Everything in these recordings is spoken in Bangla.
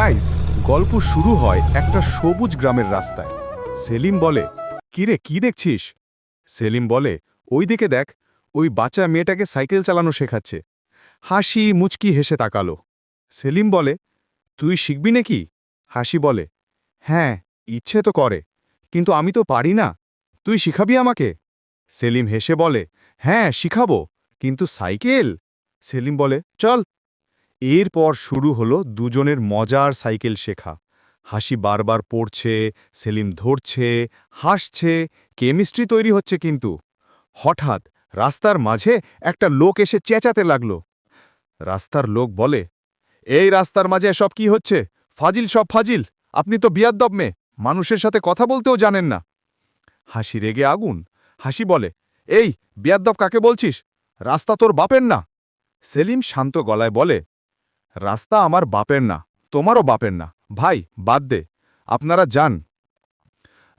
গাইস গল্প শুরু হয় একটা সবুজ গ্রামের রাস্তায়। সেলিম বলে, কিরে, কি দেখছিস? সেলিম বলে, ওই দিকে দেখ, ওই বাচ্চা মেয়েটাকে সাইকেল চালানো শেখাচ্ছে। হাসি, মুচকি হেসে তাকালো। সেলিম বলে, তুই শিখবি নাকি? হাসি বলে হ্যাঁ ইচ্ছে তো করে, কিন্তু আমি তো পারি না। তুই শিখাবি আমাকে? সেলিম হেসে বলে হ্যাঁ শিখাবো, কিন্তু সাইকেল? সেলিম বলে, চল এরপর শুরু হলো দুজনের মজার সাইকেল শেখা। হাসি বারবার পড়ছে, সেলিম ধরছে, হাসছে, কেমিস্ট্রি তৈরি হচ্ছে কিন্তু। হঠাৎ রাস্তার মাঝে একটা লোক এসে চেঁচাতে লাগল। রাস্তার লোক বলে, এই রাস্তার মাঝে সব কি হচ্ছে? ফাজিল সব ফাজিল, আপনি তো বিয়াদ্দব মেয়ে, মানুষের সাথে কথা বলতেও জানেন না। হাসি রেগে আগুন। হাসি বলে, এই বিয়াদ্দব কাকে বলছিস? রাস্তা তোর বাপের না? সেলিম শান্ত গলায় বলে রাস্তা আমার বাপের না, তোমারও বাপের না। ভাই, বাদ দে, আপনারা যান।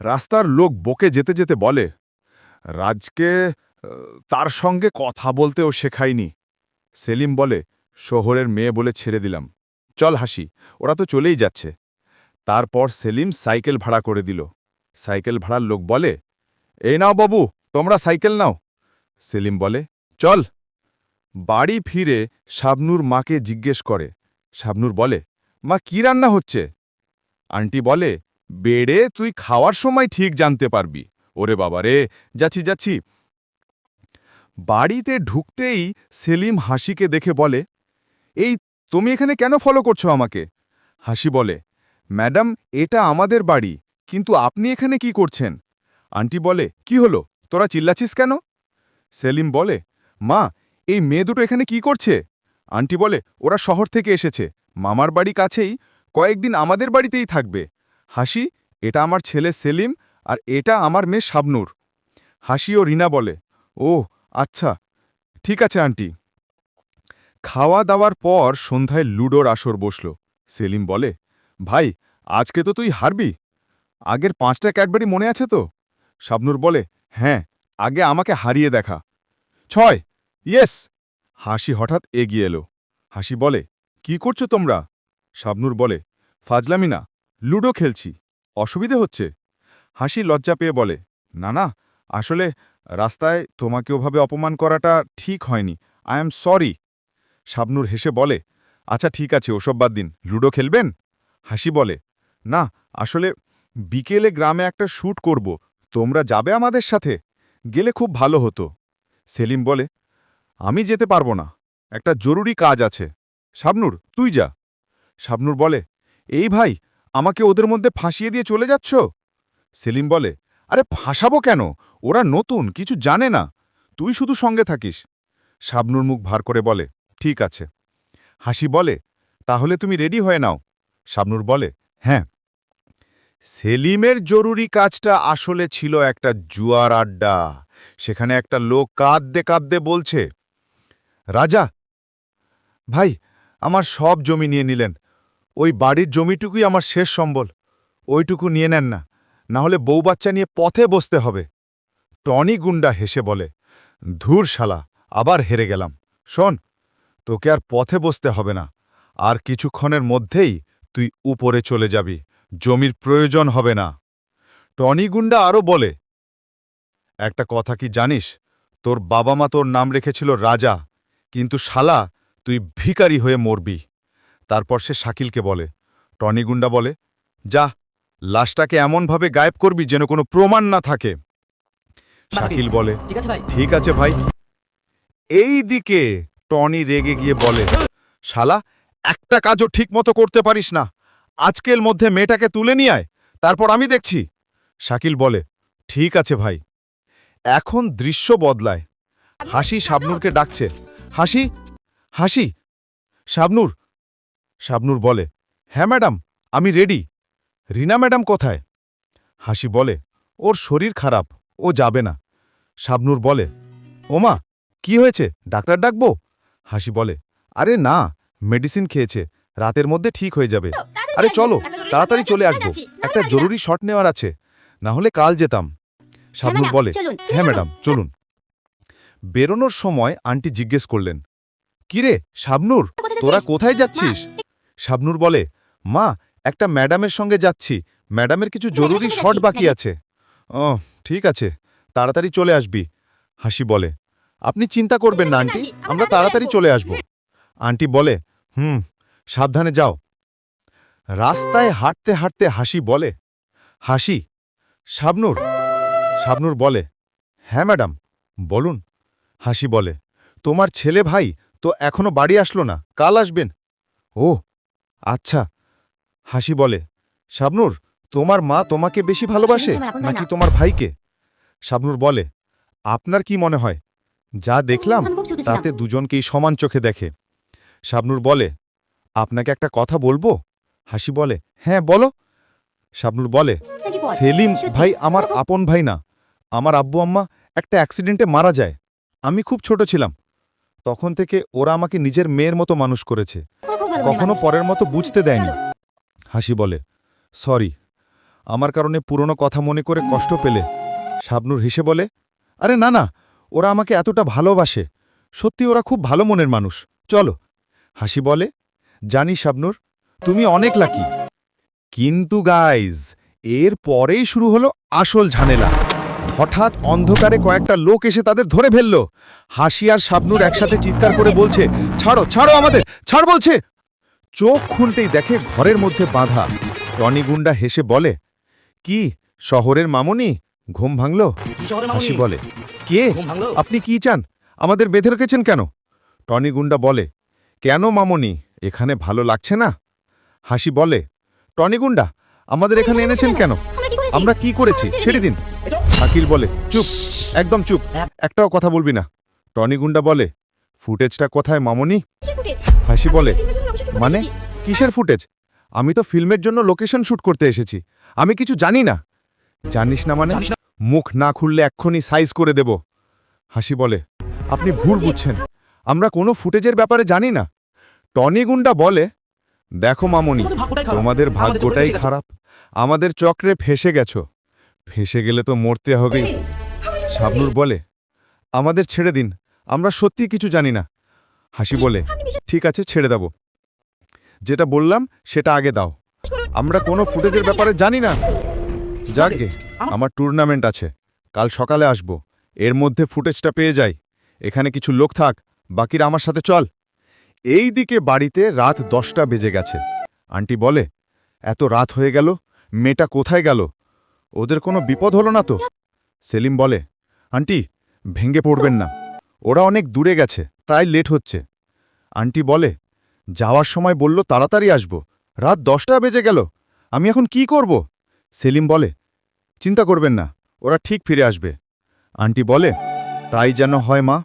রাস্তার লোক বকে যেতে যেতে বলে, রাজকে তার সঙ্গে কথা বলতেও শেখায়নি সেলিম বলে, শহরের মেয়ে বলে ছেড়ে দিলাম। চল হাসি, ওরা তো চলেই যাচ্ছে। তারপর সেলিম সাইকেল ভাড়া করে দিল। সাইকেল ভাড়ার লোক বলে, এই নাও বাবু, তোমরা সাইকেল নাও। সেলিম বলে, চল। বাড়ি ফিরে শাবনুর মাকে জিজ্ঞেস করে। শাবনুর বলে, মা, কি রান্না হচ্ছে? আন্টি বলে, বেড়ে তুই খাওয়ার সময় ঠিক জানতে পারবি। ওরে বাবা রে, যাচ্ছি যাচ্ছি। বাড়িতে ঢুকতেই সেলিম হাসিকে দেখে বলে, এই, তুমি এখানে কেন ফলো করছ আমাকে? হাসি বলে, ম্যাডাম, এটা আমাদের বাড়ি, কিন্তু আপনি এখানে কি করছেন? আন্টি বলে, কি হলো? তোরা চিল্লাছিস কেন? সেলিম বলে, মা এই মেয়ে দুটো এখানে কি করছে? আন্টি বলে, ওরা শহর থেকে এসেছে। মামার বাড়ি কাছেই, কয়েকদিন আমাদের বাড়িতেই থাকবে। হাসি, এটা আমার ছেলে সেলিম আর এটা আমার মেয়ে শাবনুর। হাসি ও রিনা বলে ও আচ্ছা ঠিক আছে আন্টি। খাওয়া দাওয়ার পর সন্ধ্যায় লুডোর আসর বসল। সেলিম বলে, ভাই, আজকে তো তুই হারবি। আগের পাঁচটা ক্যাডবেরি মনে আছে তো? শাবনুর বলে হ্যাঁ আগে আমাকে হারিয়ে দেখা। ছয় ইয়েস। হাসি হঠাৎ এগিয়ে এলো। হাসি বলে, কি করছ তোমরা? শাবনুর বলে, ফাজলামি না, লুডো খেলছি। অসুবিধে হচ্ছে? হাসি লজ্জা পেয়ে বলে, না না, আসলে রাস্তায় তোমাকে ওভাবে অপমান করাটা ঠিক হয়নি। I am sorry. শাবনুর হেসে বলে আচ্ছা ঠিক আছে, ওসব বাদ দিন। লুডো খেলবেন? হাসি বলে, না, আসলে বিকেলে গ্রামে একটা শ্যুট করব। তোমরা যাবে আমাদের সাথে? গেলে খুব ভালো হতো। সেলিম বলে আমি যেতে পারব না। একটা জরুরি কাজ আছে। শাবনুর, তুই যা। শাবনুর বলে, এই ভাই, আমাকে ওদের মধ্যে ফাঁসিয়ে দিয়ে চলে যাচ্ছ? সেলিম বলে, আরে ফাঁসাবো কেন? ওরা নতুন, কিছু জানে না। তুই শুধু সঙ্গে থাকিস। শাবনুর মুখ ভার করে বলে, ঠিক আছে। হাসি বলে, তাহলে তুমি রেডি হয়ে নাও। শাবনুর বলে হ্যাঁ। সেলিমের জরুরি কাজটা আসলে ছিল একটা জুয়ার আড্ডা। সেখানে একটা লোক কাঁদতে কাঁদতে বলছে রাজা! ভাই, আমার সব জমি নিয়ে নিলেন। ওই বাড়ির জমিটুকুই আমার শেষ সম্বল। ওইটুকু নিয়ে নেন না। না হলে বউ বাচ্চা নিয়ে পথে বসতে হবে। টনি গুন্ডা হেসে বলে, ধুর শালা, আবার হেরে গেলাম। শোন, তোকে আর পথে বসতে হবে না। আর কিছুক্ষণের মধ্যেই তুই উপরে চলে যাবি। জমির প্রয়োজন হবে না। টনি গুন্ডা আরও বলে, একটা কথা কি জানিস? তোর বাবা মা তোর নাম রেখেছিল রাজা। কিন্তু শালা তুই ভিকারি হয়ে মরবি। তারপর সে শাকিলকে বলে টনি গুন্ডা বলে যা লাশটাকে এমনভাবে গায়েব করবি যেন কোনো প্রমাণ না থাকে। শাকিল বলে ঠিক আছে ভাই। ঠিক আছে ভাই। এই দিকে টনি রেগে গিয়ে বলে শালা একটা কাজও ঠিকমতো করতে পারিস না। আজকের মধ্যে মেয়েটাকে তুলে নিয়ে আয় তারপর আমি দেখছি। শাকিল বলে ঠিক আছে ভাই। এখন দৃশ্য বদলায়। হাসি শাবনুরকে ডাকছে হাসি? হাসি? শাবনুর? শাবনুর বলে হ্যাঁ ম্যাডাম আমি রেডি। রিনা ম্যাডাম কোথায়? হাসি বলে ওর শরীর খারাপ ও যাবে না। শাবনুর বলে ওমা কি হয়েছে? ডাক্তার ডাকবো? হাসি বলে আরে না মেডিসিন খেয়েছে রাতের মধ্যে ঠিক হয়ে যাবে। আরে চলো তাড়াতাড়ি চলে আসব। একটা জরুরি শট নেওয়ার আছে না হলে কাল যেতাম। শাবনুর বলে হ্যাঁ ম্যাডাম চলুন। বেরোনোর সময় আন্টি জিজ্ঞেস করলেন, কিরে, শাবনুর, তোরা কোথায় যাচ্ছিস? শাবনুর বলে, মা, একটা ম্যাডামের সঙ্গে যাচ্ছি। ম্যাডামের কিছু জরুরি শট বাকি আছে। ও ঠিক আছে, তাড়াতাড়ি চলে আসবি। হাসি বলে, আপনি চিন্তা করবেন না, আন্টি, আমরা তাড়াতাড়ি। চলে আসব। আন্টি বলে, হুম, সাবধানে যাও। রাস্তায় হাঁটতে হাঁটতে হাসি বলে, হাসি, শাবনুর। শাবনুর বলে হ্যাঁ ম্যাডাম, বলুন। হাসি বলে তোমার ছেলে ভাই তো এখনও বাড়ি আসলো না কাল আসবেন। ও আচ্ছা। হাসি বলে শাবনুর তোমার মা তোমাকে বেশি ভালোবাসে নাকি তোমার ভাইকে? শাবনুর বলে আপনার কি মনে হয়? যা দেখলাম তাতে দুজনকেই সমান চোখে দেখে। শাবনুর বলে আপনাকে একটা কথা বলব? হাসি বলে হ্যাঁ বলো। শাবনুর বলে সেলিম ভাই আমার আপন ভাই না। আমার আব্বু আম্মা একটা অ্যাক্সিডেন্টে মারা যায়। আমি খুব ছোট ছিলাম। তখন থেকে ওরা আমাকে নিজের মেয়ের মতো মানুষ করেছে। কখনো পরের মতো বুঝতে দেয়নি। হাসি বলে, সরি, আমার কারণে পুরনো কথা মনে করে কষ্ট পেলে। শাবনুর হেসে বলে, আরে না না, ওরা আমাকে এতটা ভালোবাসে। সত্যি ওরা খুব ভালো মনের মানুষ। চলো। হাসি বলে, জানি শাবনুর, তুমি অনেক লাকি। কিন্তু গাইজ, এর পরেই শুরু হলো আসল ঝামেলা। হঠাৎ অন্ধকারে কয়েকটা লোক এসে তাদের ধরে ফেলল। হাসি আর শাবনুর একসাথে চিৎকার করে বলছে ছাড়ো ছাড়ো আমাদের ছাড় বলছে! চোখ খুলতেই দেখে ঘরের মধ্যে বাঁধা। টনি গুন্ডা হেসে বলে কি শহরের মামনি? ঘুম ভাঙল? হাসি বলে কে? আপনি কি চান? আমাদের বেঁধে রেখেছেন কেন? টনি গুন্ডা বলে কেন মামনি? এখানে ভালো লাগছে না? হাসি বলে টনি গুন্ডা আমাদের এখানে এনেছেন কেন? আমরা কি করেছি? ছেড়ে দিন। শাকিল বলে, চুপ একদম চুপ। একটাও কথা বলবি না টনি গুন্ডা বলে ফুটেজটা কোথায় মামনি হাসি বলে মানে? কিসের ফুটেজ আমি তো ফিল্মের জন্য লোকেশন শুট করতে এসেছি আমি কিছু জানি না জানিস না মানে মুখ না খুললে এক্ষুনি সাইজ করে দেব হাসি বলে আপনি ভুল বুঝছেন আমরা কোনো ফুটেজের ব্যাপারে জানি না টনি গুন্ডা বলে দেখো মামনি তোমাদের ভাগ্যটাই খারাপ আমাদের চক্রে ফেসে গেছো ফেসে গেলে তো মরতে হবেই দিন, শাবনুর বলে আমাদের ছেড়ে দিন আমরা সত্যি কিছু জানি না। হাসি বলে ঠিক আছে ছেড়ে দেব। যেটা বললাম সেটা আগে দাও। আমরা কোনো ফুটেজের ব্যাপারে জানি না। যাকে আমার- আমার টুর্নামেন্ট আছে। কাল সকালে আসব। এর মধ্যে ফুটেজটা পেয়ে যাই। এখানে কিছু লোক থাক বাকিরা আমার সাথে চল। এই দিকে বাড়িতে রাত দশটা বেজে গেছে। আন্টি বলে এত রাত হয়ে গেল মেয়েটা কোথায় গেল? ওদের কোনো বিপদ হলো না তো? সেলিম বলে, আন্টি, ভেঙে পড়বেন না। ওরা অনেক দূরে গেছে, তাই লেট হচ্ছে। আন্টি বলে, যাওয়ার সময় বলল তাড়াতাড়ি আসব। রাত দশটা বেজে গেল। আমি এখন কি করব? সেলিম বলে, চিন্তা করবেন না, ওরা ঠিক ফিরে আসবে। আন্টি বলে, তাই যেন হয় মা